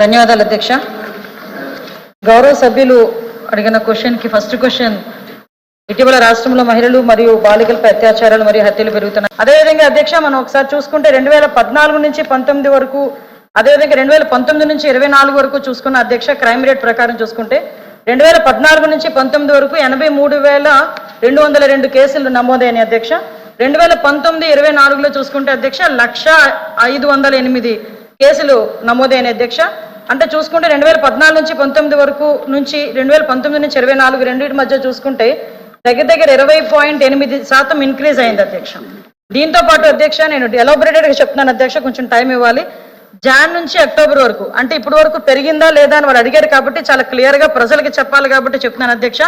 ధన్యవాదాలు అధ్యక్ష. గౌరవ సభ్యులు అడిగిన క్వశ్చన్కి ఫస్ట్ క్వశ్చన్ ఇటీవల రాష్ట్రంలో మహిళలు మరియు బాలికలపై అత్యాచారాలు మరియు హత్యలు పెరుగుతున్నాయి. అదేవిధంగా అధ్యక్ష మనం ఒకసారి చూసుకుంటే రెండు వేల పద్నాలుగు నుంచి పంతొమ్మిది వరకు అదేవిధంగా రెండు వేల పంతొమ్మిది నుంచి ఇరవై నాలుగు వరకు చూసుకున్న అధ్యక్ష క్రైమ్ రేట్ ప్రకారం చూసుకుంటే రెండు వేల పద్నాలుగు నుంచి పంతొమ్మిది వరకు ఎనభై మూడు వేల రెండు వందల రెండు కేసులు నమోదైన అధ్యక్ష. రెండు వేల పంతొమ్మిది ఇరవై నాలుగులో చూసుకుంటే అధ్యక్ష లక్ష ఐదు వందల ఎనిమిది కేసులు నమోదైన అధ్యక్ష. అంటే చూసుకుంటే రెండు వేల పద్నాలుగు నుంచి పంతొమ్మిది వరకు నుంచి రెండు వేల పంతొమ్మిది నుంచి ఇరవై నాలుగు రెండింటి మధ్య చూసుకుంటే దగ్గర దగ్గర ఇరవై పాయింట్ ఎనిమిది శాతం ఇంక్రీజ్ అయింది అధ్యక్ష. దీంతో పాటు అధ్యక్ష నేను ఎలాబొరేటెడ్గా చెప్తున్నాను అధ్యక్ష కొంచెం టైం ఇవ్వాలి. జాన్ నుంచి అక్టోబర్ వరకు అంటే ఇప్పటి వరకు పెరిగిందా లేదా అని వాళ్ళు అడిగారు కాబట్టి చాలా క్లియర్గా ప్రజలకి చెప్పాలి కాబట్టి చెప్తున్నాను అధ్యక్ష.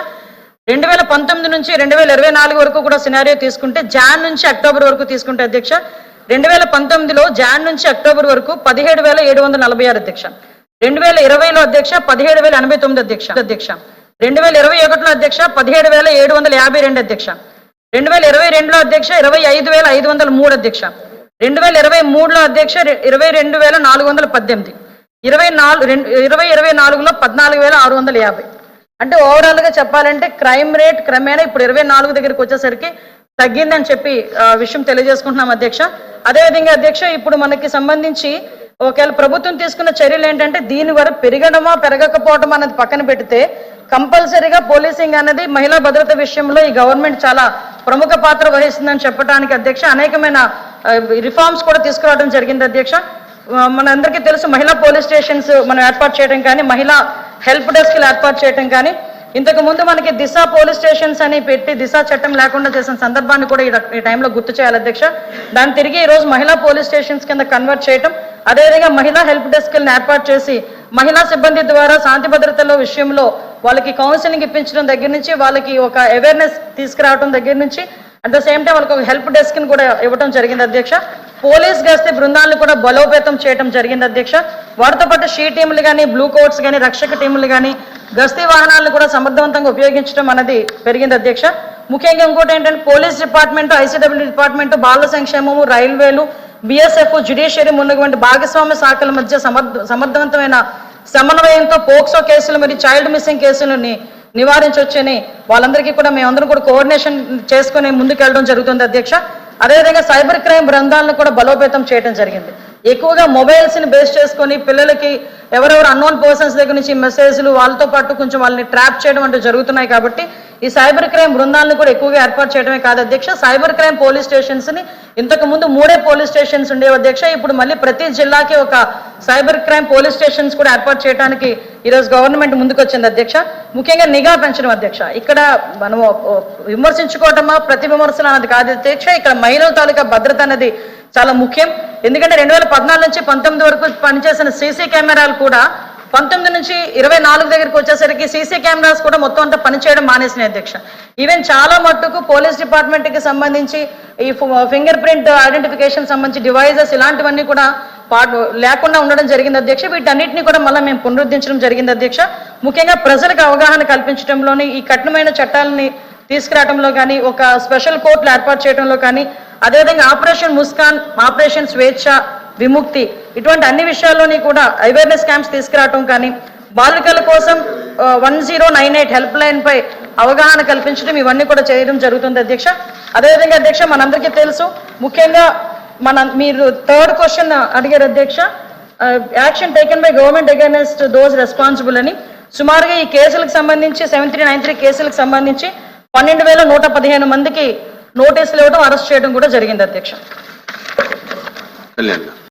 రెండు వేల పంతొమ్మిది నుంచి రెండు వేల ఇరవై నాలుగు వరకు కూడా సినారియో తీసుకుంటే జాన్ నుంచి అక్టోబర్ వరకు తీసుకుంటే అధ్యక్ష రెండు వేల పంతొమ్మిదిలో జాన్ నుంచి అక్టోబర్ వరకు పదిహేడు వేల ఏడు వందల నలభై ఆరు అధ్యక్ష. రెండు వేల ఇరవైలో అధ్యక్ష పదిహేడు వేల ఎనభై తొమ్మిది అధ్యక్ష. అధ్యక్ష. రెండు వేల ఇరవై ఒకటిలో అధ్యక్ష పదిహేడు వేల ఏడు వందల యాభై రెండు అధ్యక్ష. రెండు వేల ఇరవై రెండులో అధ్యక్ష ఇరవై ఐదు వేల ఐదు వందల మూడు అధ్యక్ష. రెండు వేల ఇరవై మూడులో అధ్యక్ష ఇరవై రెండు వేల నాలుగు వందల పద్దెనిమిది. ఇరవై నాలుగు రెండు ఇరవై ఇరవై నాలుగులో పద్నాలుగు వేల ఆరు వందల యాభై. అంటే ఓవరాల్గా చెప్పాలంటే క్రైమ్ రేట్ క్రమేణా ఇప్పుడు ఇరవై నాలుగు దగ్గరికి వచ్చేసరికి తగ్గిందని చెప్పి విషయం తెలియజేసుకుంటున్నాం అధ్యక్ష. అదేవిధంగా అధ్యక్ష ఇప్పుడు మనకి సంబంధించి ఒకవేళ ప్రభుత్వం తీసుకున్న చర్యలు ఏంటంటే దీని వరకు పెరగడమా పెరగకపోవడం అనేది పక్కన పెడితే కంపల్సరీగా పోలీసింగ్ అనేది మహిళా భద్రత విషయంలో ఈ గవర్నమెంట్ చాలా ప్రముఖ పాత్ర వహిస్తుందని చెప్పడానికి అధ్యక్ష అనేకమైన రిఫార్మ్స్ కూడా తీసుకురావడం జరిగింది అధ్యక్ష. మన మనందరికీ తెలుసు మహిళా పోలీస్ స్టేషన్స్ మనం ఏర్పాటు చేయడం కానీ మహిళా హెల్ప్ డెస్క్లు ఏర్పాటు చేయడం కానీ ఇంతకు ముందు మనకి దిశ పోలీస్ స్టేషన్స్ అని పెట్టి దిశ చట్టం లేకుండా చేసిన సందర్భాన్ని కూడా ఈ టైంలో గుర్తు చేయాలి అధ్యక్ష. దాన్ని తిరిగి ఈ రోజు మహిళా పోలీస్ స్టేషన్స్ కింద కన్వర్ట్ చేయటం అదేవిధంగా మహిళా హెల్ప్ డెస్క్లను ఏర్పాటు చేసి మహిళా సిబ్బంది ద్వారా శాంతి భద్రతల విషయంలో వాళ్ళకి కౌన్సిలింగ్ ఇప్పించడం దగ్గర నుంచి వాళ్ళకి ఒక అవేర్నెస్ తీసుకురావడం దగ్గర నుంచి అట్ ద సేమ్ టైం వాళ్ళకి ఒక హెల్ప్ డెస్క్ని కూడా ఇవ్వడం జరిగింది అధ్యక్ష. పోలీస్ గస్తీ బృందాలను కూడా బలోపేతం చేయడం జరిగింది అధ్యక్ష. వాటితో పాటు షీ టీములు కానీ బ్లూ కోట్స్ కానీ రక్షక టీములు కానీ గస్తీ వాహనాలను కూడా సమర్థవంతంగా ఉపయోగించడం అనేది పెరిగింది అధ్యక్ష. ముఖ్యంగా ఇంకోటి ఏంటంటే పోలీస్ డిపార్ట్మెంట్ ఐసీడబ్ల్యూ డిపార్ట్మెంట్ బాల సంక్షేమము రైల్వేలు బిఎస్ఎఫ్ జ్యుడిషియరీ ఉన్నటువంటి భాగస్వామ్య శాఖల మధ్య సమర్థ సమర్థవంతమైన సమన్వయంతో పోక్సో కేసులు మరియు చైల్డ్ మిస్సింగ్ కేసులని నివారించవచ్చని వాళ్ళందరికీ కూడా మేమందరం కూడా కోఆర్డినేషన్ చేసుకుని ముందుకెళ్ళడం జరుగుతుంది అధ్యక్ష. అదేవిధంగా సైబర్ క్రైమ్ బృందాలను కూడా బలోపేతం చేయడం జరిగింది. ఎక్కువగా మొబైల్స్ని బేస్ చేసుకొని పిల్లలకి ఎవరెవరు అన్నోన్ పర్సన్స్ దగ్గర నుంచి మెసేజ్లు వాళ్ళతో పాటు కొంచెం వాళ్ళని ట్రాప్ చేయడం అంటే జరుగుతున్నాయి కాబట్టి ఈ సైబర్ క్రైమ్ బృందాలను కూడా ఎక్కువగా ఏర్పాటు చేయడమే కాదు అధ్యక్ష. సైబర్ క్రైమ్ పోలీస్ స్టేషన్స్ని ఇంతకు ముందు మూడే పోలీస్ స్టేషన్స్ ఉండేవి అధ్యక్ష. ఇప్పుడు మళ్ళీ ప్రతి జిల్లాకి ఒక సైబర్ క్రైమ్ పోలీస్ స్టేషన్స్ కూడా ఏర్పాటు చేయడానికి ఈరోజు గవర్నమెంట్ ముందుకొచ్చింది అధ్యక్ష. ముఖ్యంగా నిఘా పెంచడం అధ్యక్ష. ఇక్కడ మనం విమర్శించుకోవటమా ప్రతి విమర్శలు అన్నది కాదు అధ్యక్ష. ఇక్కడ మహిళల తాలూకా భద్రత అనేది చాలా ముఖ్యం. ఎందుకంటే రెండు వేల పద్నాలుగు నుంచి పంతొమ్మిది వరకు పనిచేసిన సీసీ కెమెరాలు కూడా పంతొమ్మిది నుంచి ఇరవై నాలుగు దగ్గరికి వచ్చేసరికి సీసీ కెమెరాస్ కూడా మొత్తం అంతా పనిచేయడం మానేసినాయి అధ్యక్ష. ఈవెన్ చాలా మట్టుకు పోలీస్ డిపార్ట్మెంట్కి సంబంధించి ఈ ఫింగర్ ప్రింట్ ఐడెంటిఫికేషన్ సంబంధించి డివైజెస్ ఇలాంటివన్నీ కూడా పాటు లేకుండా ఉండడం జరిగింది అధ్యక్ష. వీటన్నిటిని కూడా మళ్ళీ మేము పునరుద్ధరించడం జరిగింది అధ్యక్ష. ముఖ్యంగా ప్రజలకు అవగాహన కల్పించడంలోని ఈ కఠినమైన చట్టాలని తీసుకురావడంలో కానీ ఒక స్పెషల్ కోర్టులు ఏర్పాటు చేయడంలో కానీ అదేవిధంగా ఆపరేషన్ ముస్కాన్ ఆపరేషన్ స్వేచ్ఛ విముక్తి ఇటువంటి అన్ని విషయాల్లోని కూడా అవేర్నెస్ క్యాంప్స్ తీసుకురావటం కానీ బాలికల కోసం one zero nine eight help line పై అవగాహన కల్పించడం ఇవన్నీ కూడా చేయడం జరుగుతుంది అధ్యక్ష. అదేవిధంగా అధ్యక్ష మనందరికీ తెలుసు ముఖ్యంగా మన మీరు థర్డ్ క్వశ్చన్ అడిగారు అధ్యక్ష action taken by government against those responsible అని. సుమారుగా ఈ కేసులకు సంబంధించి సెవెన్ త్రీ నైన్ త్రీ కేసులకు సంబంధించి పన్నెండు వేల నూట పదిహేను మందికి నోటీసులు ఇవ్వడం అరెస్ట్ చేయడం కూడా జరిగింది అధ్యక్ష.